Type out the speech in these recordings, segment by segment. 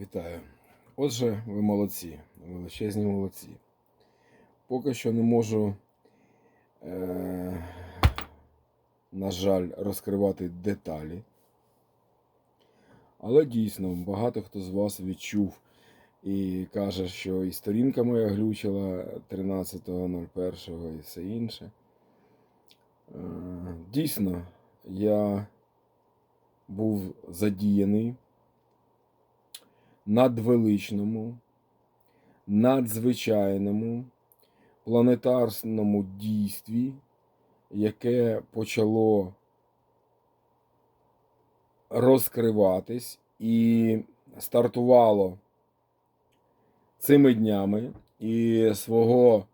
Вітаю. Отже, ви молодці, величезні молодці. Поки що не можу, е- на жаль, розкривати деталі. Але дійсно, багато хто з вас відчув і каже, що і сторінка моя глючила 13.01 і все інше. Е, Дійсно, я був задіяний надвеличному, надзвичайному планетарному дійстві, яке почало розкриватись і стартувало цими днями і свого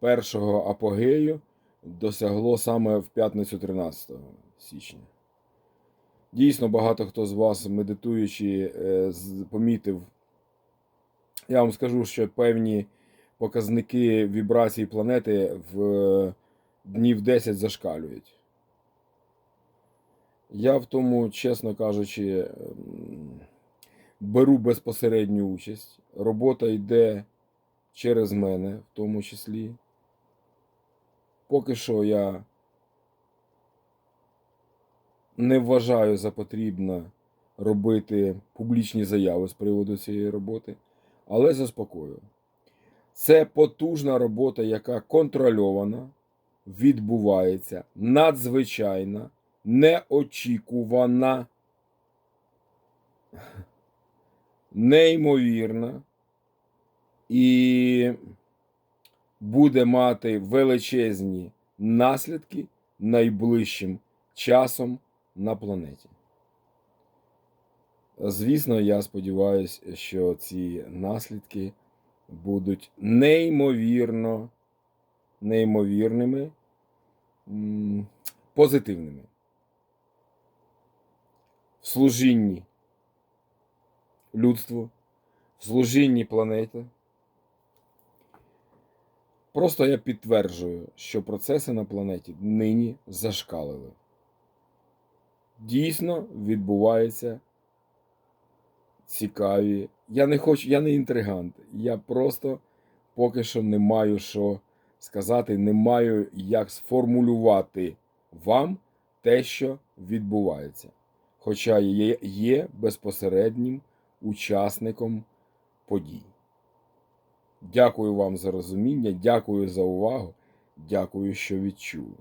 першого апогею досягло саме в п'ятницю 13 січня. Дійсно, багато хто з вас, медитуючи, е, помітив. Я вам скажу, що певні показники вібрації планети в е, днів 10 зашкалюють. Я в тому, чесно кажучи, ем, беру безпосередню участь. Робота йде через мене, в тому числі. Поки що я не вважаю за потрібне робити публічні заяви з приводу цієї роботи, але заспокою. Це потужна робота, яка контрольована, відбувається, надзвичайна, неочікувана, неймовірна і буде мати величезні наслідки найближчим часом на планеті. Звісно, я сподіваюся, що ці наслідки будуть неймовірно, неймовірними, позитивними. В служінні людству, в служінні планеті. Просто я підтверджую, що процеси на планеті нині зашкалили дійсно відбуваються цікаві. Я не хочу, я не інтригант. Я просто поки що не маю що сказати, не маю як сформулювати вам те, що відбувається. Хоча є, є безпосереднім учасником подій. Дякую вам за розуміння, дякую за увагу, дякую, що відчули.